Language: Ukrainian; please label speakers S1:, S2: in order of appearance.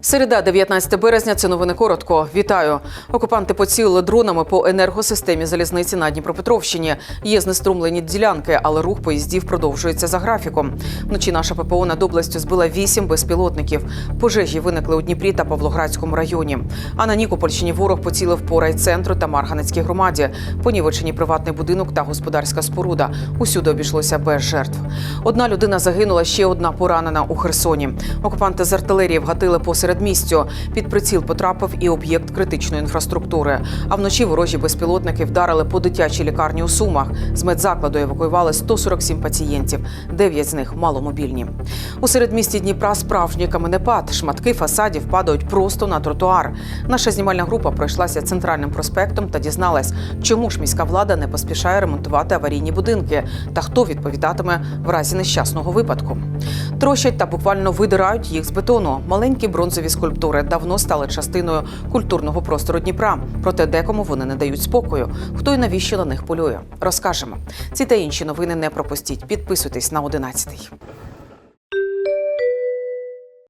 S1: Середа, 19 березня. Це новини коротко. Вітаю. Окупанти поцілили дронами по енергосистемі залізниці на Дніпропетровщині. Є знеструмлені ділянки, але рух поїздів продовжується за графіком. Вночі наша ППО над областю збила вісім безпілотників. Пожежі виникли у Дніпрі та Павлоградському районі. А на Нікопольщині ворог поцілив по райцентру та Марганецькій громаді. Понівечені приватний будинок та господарська споруда. Усюди обійшлося без жертв. Одна людина загинула, ще одна поранена у Херсоні. Окупанти з артилерії вгатили посеред містю. Під приціл потрапив і об'єкт критичної інфраструктури. А вночі ворожі безпілотники вдарили по дитячій лікарні у Сумах. З медзакладу евакуювали 147 пацієнтів. Дев'ять з них маломобільні. У середмісті Дніпра справжній каменепад. Шматки фасадів падають просто на тротуар. Наша знімальна група пройшлася центральним проспектом та дізналась, чому ж міська влада не поспішає ремонтувати аварійні будинки та хто відповідатиме в разі нещасного випадку. Трощать та буквально видирають їх з бетону. Маленькі бронзові скульптури давно стали частиною культурного простору Дніпра. Проте декому вони не дають спокою. Хто й навіщо на них полює? Розкажемо. Ці та інші новини не пропустіть. Підписуйтесь на 11.